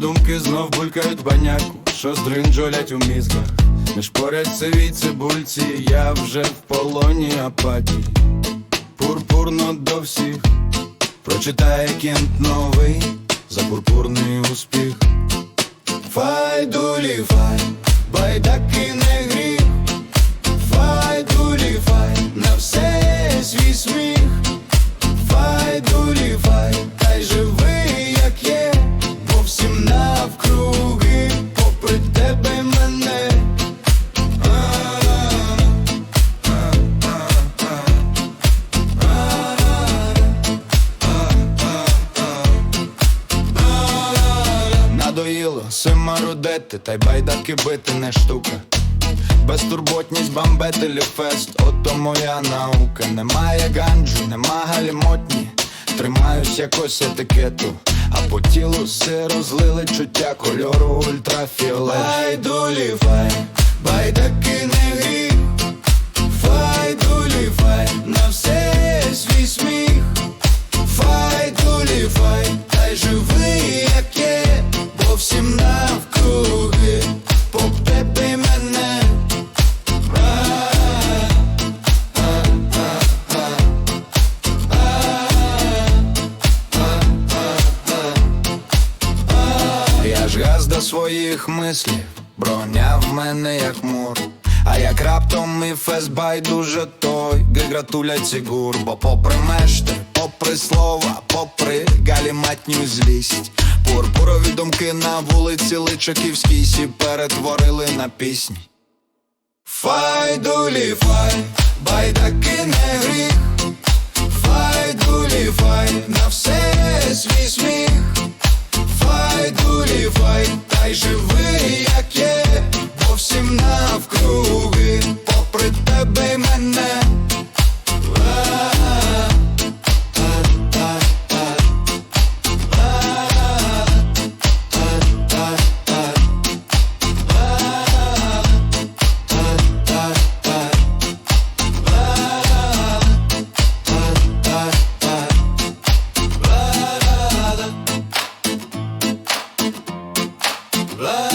Думки знов булькають баняку, що здринджолять у мізках. Не шпорять сивій цибульці, я вже в полоні апатії. Пурпурно до всіх, прочитає кент новий за пурпурний успіх. Фай дулі фай, байдаки Надоїло симарудити, та й байдаки бити не штука. Безтурботність бамбетелі фест, ото моя наука. Немає ганджу, нема галімотні. Тримаюсь якось етикету, а по тілу все розлили чуття кольору ультрафіолет. Байдулі фай, ж газ до своїх мислів, броня в мене як мур. А як раптом і фес байдуже той гратулять цігур, бо попри мешти, попри слова, попри галіматню злість. Пурпурові думки на вулиці Личаківській сі перетворили на пісні. Фай дулі фай, байдаки не. blood.